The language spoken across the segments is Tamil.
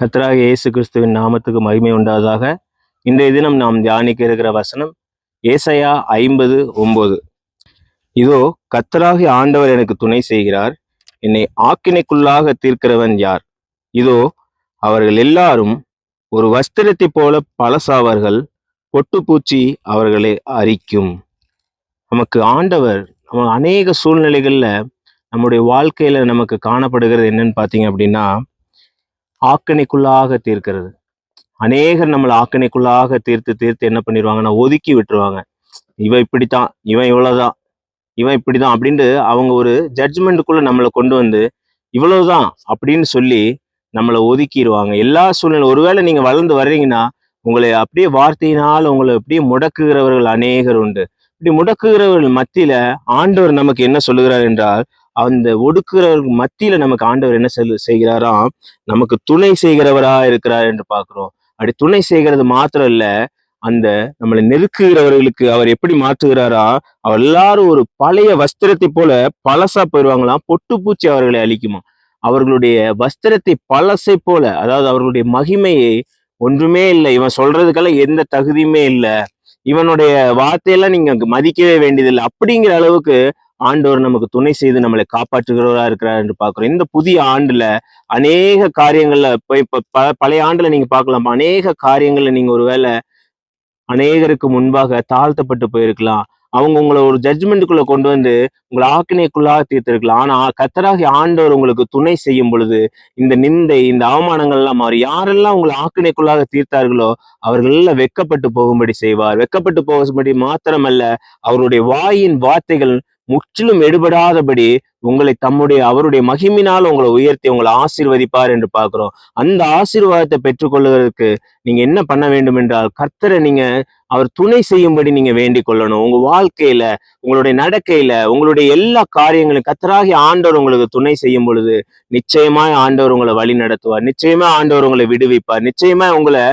கர்த்தராக இயேசு கிறிஸ்துவின் நாமத்துக்கு மகிமை உண்டாவதாக. இன்றைய தினம் நாம் தியானிக்க இருக்கிற வசனம் ஏசையா ஐம்பது ஒன்பது இதோ கத்தராகி ஆண்டவர் எனக்கு துணை செய்கிறார் என்னை ஆக்கினைக்குள்ளாக தீர்க்கிறவன் யார்? இதோ அவர்கள் எல்லாரும் ஒரு வஸ்திரத்தைப் போல பழசாவார்கள் பொட்டுப்பூச்சி அவர்களை அரிக்கும். நமக்கு ஆண்டவர் நம்ம அநேக சூழ்நிலைகளில் நம்முடைய வாழ்க்கையில் நமக்கு காணப்படுகிறது என்னன்னு பார்த்தீங்க அப்படின்னா ஆக்கணைக்குள்ளாக தீர்க்கிறது. அநேகர் நம்மளை ஆக்கணைக்குள்ளாக தீர்த்து தீர்த்து என்ன பண்ணிடுவாங்கன்னா ஒதுக்கி விட்டுருவாங்க. இவன் இப்படித்தான் இவன் இவ்வளவுதான் இவன் இப்படிதான் அப்படின்ட்டு அவங்க ஒரு ஜட்ஜ்மெண்ட்டுக்குள்ள நம்மளை கொண்டு வந்து இவ்வளவுதான் அப்படின்னு சொல்லி நம்மளை ஒதுக்கிடுவாங்க எல்லா சூழ்நிலை ஒருவேளை நீங்க வளர்ந்து வர்றீங்கன்னா உங்களை அப்படியே வார்த்தையினால் உங்களை அப்படியே முடக்குகிறவர்கள் அநேகர் உண்டு. இப்படி முடக்குகிறவர்கள் மத்தியில ஆண்டவர் நமக்கு என்ன சொல்லுகிறார் என்றால் அந்த ஒடுக்குறவர்கள் மத்தியில நமக்கு ஆண்டவர் என்ன செல் செய்கிறாராம் நமக்கு துணை செய்கிறவரா இருக்கிறார் என்று பார்க்கிறோம். அப்படி துணை செய்கிறது மாத்திரம் இல்ல அந்த நம்மளை நெருக்குகிறவர்களுக்கு அவர் எப்படி மாற்றுகிறாரா? அவர் எல்லாரும் ஒரு பழைய வஸ்திரத்தை போல பழசா போயிடுவாங்களாம் பொட்டுப்பூச்சி அவர்களை அழிக்குமா? அவர்களுடைய வஸ்திரத்தை பழசை போல அதாவது அவர்களுடைய மகிமையை ஒன்றுமே இல்லை. இவன் சொல்றதுக்கெல்லாம் எந்த தகுதியுமே இல்லை. இவனுடைய வார்த்தையெல்லாம் நீங்க மதிக்கவே வேண்டியதில்லை. அப்படிங்கிற அளவுக்கு ஆண்டவர் நமக்கு துணை செய்து நம்மளை காப்பாற்றுகிறவரா இருக்கிறார் என்று பார்க்கிறோம். இந்த புதிய ஆண்டுல அநேக காரியங்கள்ல போய் இப்ப ப- பழைய ஆண்டுல நீங்க பார்க்கலாம். அநேக காரியங்கள்ல நீங்க ஒருவேளை அநேகருக்கு முன்பாக தாழ்த்தப்பட்டு போயிருக்கலாம். அவங்க உங்களை ஒரு ஜட்ஜ்மெண்ட்டுக்குள்ள கொண்டு வந்து உங்களை ஆக்கினைக்குள்ளாக தீர்த்திருக்கலாம். ஆனா கத்தராகி ஆண்டவர் உங்களுக்கு துணை செய்யும் பொழுது இந்த நிந்தை இந்த அவமானங்கள் எல்லாம் மாறி யாரெல்லாம் உங்களை ஆக்கினைக்குள்ளாக தீர்த்தார்களோ அவர்கள் எல்லாம் வெக்கப்பட்டு போகும்படி செய்வார். வெக்கப்பட்டு போகும்படி மாத்திரமல்ல அவருடைய வாயின் வார்த்தைகள் முற்றிலும் எடுபடாதபடி உங்களை தம்முடைய அவருடைய மகிமினால் உங்களை உயர்த்தி உங்களை ஆசீர்வதிப்பார் என்று பார்க்கிறோம். அந்த ஆசீர்வாதத்தை பெற்றுக்கொள்வதற்கு நீங்க என்ன பண்ண வேண்டும் என்றால் கர்த்தரை நீங்க அவர் துணை செய்யும்படி நீங்க வேண்டிக் கொள்ளணும். உங்க வாழ்க்கையில உங்களுடைய நடக்கையில உங்களுடைய எல்லா காரியங்களும் கர்த்தராகி ஆண்டவர் உங்களுக்கு துணை செய்யும் பொழுது நிச்சயமாய் ஆண்டவர் உங்களை வழி நடத்துவார் நிச்சயமா ஆண்டவர் உங்களை விடுவிப்பார். நிச்சயமா உங்களை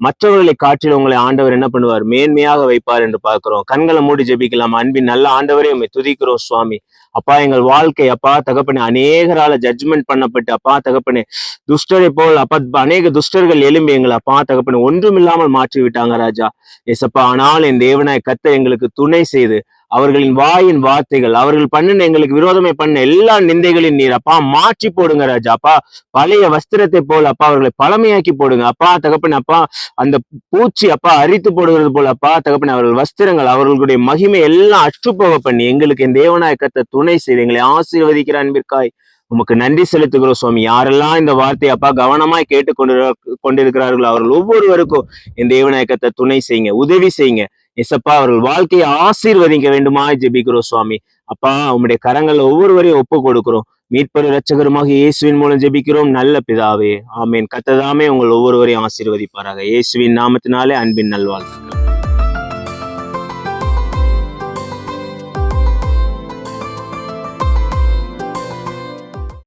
மற்றவர்களை காற்றில் உங்களை ஆண்டவர் என்ன பண்ணுவார்? மேன்மையாக வைப்பார் என்று பார்க்கிறோம். கண்களை மூடி ஜெபிக்கலாம். அன்பின் நல்ல ஆண்டவரே உண்மை துதிக்கிறோம் சுவாமி. அப்பா எங்கள் வாழ்க்கை அப்பா தகப்பனே அநேகரால ஜட்ஜ்மெண்ட் பண்ணப்பட்டு அப்பா தகப்பனே துஷ்டரை போல் அப்பா அநேக துஷ்டர்கள் எழும்பி எங்களை அப்பா தகப்பனே ஒன்றுமில்லாமல் மாற்றி விட்டாங்க ராஜா. எசப்பா ஆனால் என் தேவனாய் கத்த எங்களுக்கு துணை செய்து அவர்களின் வாயின் வார்த்தைகள் அவர்கள் பண்ணின எங்களுக்கு விரோதமே பண்ண எல்லா நிந்தைகளின் நீர். அப்பா மாற்றி போடுங்க ராஜா. அப்பா பழைய வஸ்திரத்தை போல் அப்பா அவர்களை பழமையாக்கி போடுங்க. அப்பா தகப்பன் அப்பா அந்த பூச்சி அப்பா அரித்து போடுகிறது போல அப்பா தகப்பன் அவர்கள் வஸ்திரங்கள் அவர்களுடைய மகிமை எல்லாம் அற்றுப்போக பண்ணி எங்களுக்கு என் தேவனாய் கத்த துணை செய்து எங்களை ஆசீர்வதிக்கிற அன்பிற்காய் உமக்கு நன்றி செலுத்துகிறோம் சுவாமி. யாரெல்லாம் இந்த வார்த்தையை அப்பா கவனமாய் கேட்டு கொண்டு கொண்டிருக்கிறார்களோ அவர்கள் ஒவ்வொருவருக்கும் இந்த தேவநாயக்கத்தை துணை செய்யுங்க உதவி செய்யுங்க. எசப்பா அவர்கள் வாழ்க்கையை ஆசீர்வதிக்க வேண்டுமா ஜெபிக்கிறோம் சுவாமி. அப்பா உம்முடைய கரங்களை ஒவ்வொருவரையும் ஒப்பு கொடுக்கிறோம். மீட்பரு இரட்சகருமாக இயேசுவின் மூலம் ஜெபிக்கிறோம். நல்ல பிதாவே ஆமீன். கத்ததாமே உங்கள் ஒவ்வொருவரையும் ஆசீர்வதிப்பாராக. இயேசுவின் நாமத்தினாலே அன்பின் நல்வாழ்த்துக்கள்.